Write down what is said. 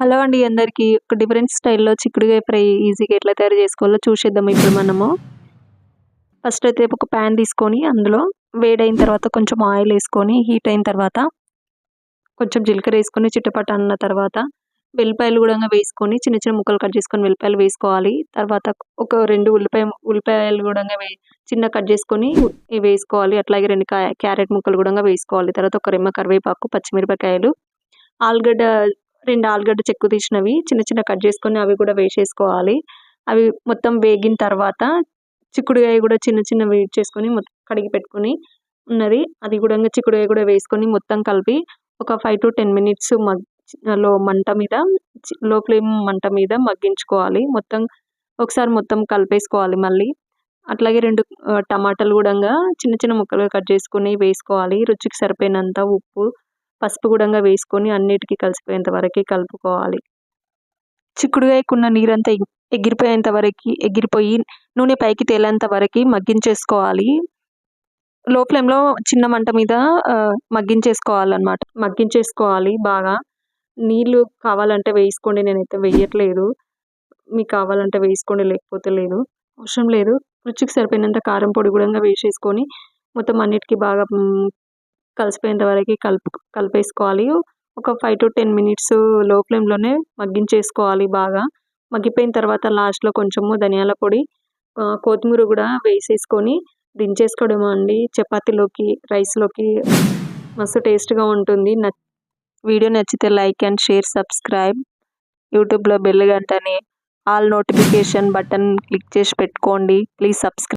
Hello అండి అందరికీ. ఒక డిఫరెంట్ స్టైల్లో చిక్కుడుకాయ ఫ్రై ఈజీగా ఎట్లా తయారు చేసుకోవాలో చూసేద్దాం ఇప్పుడు మనము. ఫస్ట్ అయితే ఒక ప్యాన్ తీసుకొని అందులో వేడైన తర్వాత కొంచెం ఆయిల్ వేసుకొని హీట్ అయిన తర్వాత కొంచెం జీలకర్ర వేసుకొని చిట్టపట్ట అన్న తర్వాత వెల్లిపాయలు కూడా వేసుకొని చిన్న చిన్న ముక్కలు కట్ చేసుకొని వెల్లిపాయలు వేసుకోవాలి. తర్వాత ఒక రెండు ఉల్లిపాయ ఉల్లిపాయలు కూడా వే చిన్న కట్ చేసుకొని వేసుకోవాలి. అట్లాగే రెండు క్యారెట్ ముక్కలు కూడా వేసుకోవాలి. తర్వాత ఒక రెమ్మ కరివేపాకు పచ్చిమిరపకాయలు ఆలుగడ్డ రెండు ఆలుగడ్డ చెక్కు తీసినవి చిన్న చిన్న కట్ చేసుకొని అవి కూడా వేసేసుకోవాలి అవి మొత్తం వేగిన తర్వాత చిక్కుడుకాయ కూడా చిన్న చిన్న వేడి చేసుకొని కడిగి పెట్టుకొని ఉన్నది. అది కూడా చిక్కుడుకాయ కూడా వేసుకొని మొత్తం కలిపి ఒక ఫైవ్ టు టెన్ మినిట్స్ మగ్లో మంట మీద లో ఫ్లేమ్ మంట మీద మగ్గించుకోవాలి. మొత్తం ఒకసారి మొత్తం కలిపేసుకోవాలి మళ్ళీ. అట్లాగే రెండు టమాటాలు కూడా చిన్న చిన్న ముక్కలుగా కట్ చేసుకొని వేసుకోవాలి. రుచికి సరిపోయినంత ఉప్పు పసుపు గుడంగా వేసుకొని అన్నిటికీ కలిసిపోయేంత వరకు కలుపుకోవాలి. చిక్కుడుగాయకున్న నీరంతా ఎగిరిపోయేంత వరకు ఎగిరిపోయి నూనె పైకి తేలేంత వరకు మగ్గించేసుకోవాలి. లో ఫ్లేమ్లో చిన్న మంట మీద మగ్గించేసుకోవాలన్నమాట. మగ్గించేసుకోవాలి బాగా. నీళ్ళు కావాలంటే వేసుకోండి నేనైతే వేయట్లేదు. మీకు కావాలంటే వేసుకోండి లేకపోతే లేదు. అవసరం లేదు. రుచికి సరిపోయినంత కారం పొడి కూడా వేసేసుకొని మొత్తం అన్నిటికీ బాగా కలిసిపోయేంత వరకు కలుపు కలిపేసుకోవాలి. ఒక ఫైవ్ టు టెన్ మినిట్స్లో ఫ్లేమ్లోనే మగ్గించేసుకోవాలి బాగా. మగ్గిపోయిన తర్వాత లాస్ట్లో కొంచెము ధనియాల పొడి కొత్తిమీర కూడా వేసేసుకొని దించేసుకోవడం అండి? చపాతీలోకి రైస్లోకి మస్తు టేస్ట్గా ఉంటుంది. న వీడియో నచ్చితే లైక్ అండ్ షేర్ సబ్స్క్రైబ్. యూట్యూబ్లో బెల్ గంటని ఆల్ నోటిఫికేషన్ బటన్ క్లిక్ చేసి పెట్టుకోండి. Please subscribe